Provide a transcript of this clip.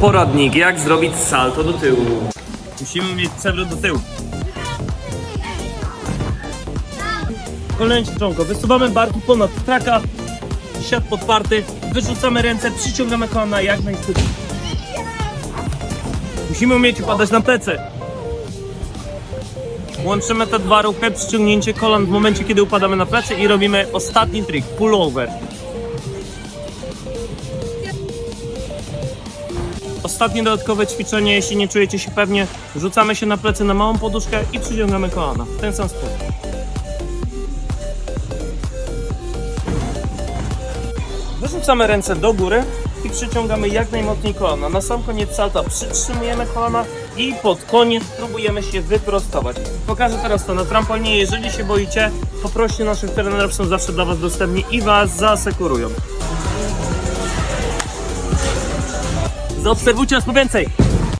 Poradnik, jak zrobić salto do tyłu. Musimy mieć przewrót do tyłu. Kolejne ćwiczonko. Wysuwamy barki ponad traka. Siat podparty. Wyrzucamy ręce, przyciągamy kolana jak najszybciej. Musimy umieć upadać na plecy. Łączymy te dwa ruchy, przyciągnięcie kolan w momencie, kiedy upadamy na plecy i robimy ostatni trik, pullover. Ostatnie dodatkowe ćwiczenie, jeśli nie czujecie się pewnie, rzucamy się na plecy na małą poduszkę i przyciągamy kolana. W ten sam sposób. Wyrzucamy ręce do góry i przyciągamy jak najmocniej kolana. Na sam koniec salta przytrzymujemy kolana i pod koniec próbujemy się wyprostować. Pokażę teraz to na trampolinie. Jeżeli się boicie, poproście naszych trenerów, są zawsze dla Was dostępni i Was zasekurują. Zaobserwujcie nas po więcej.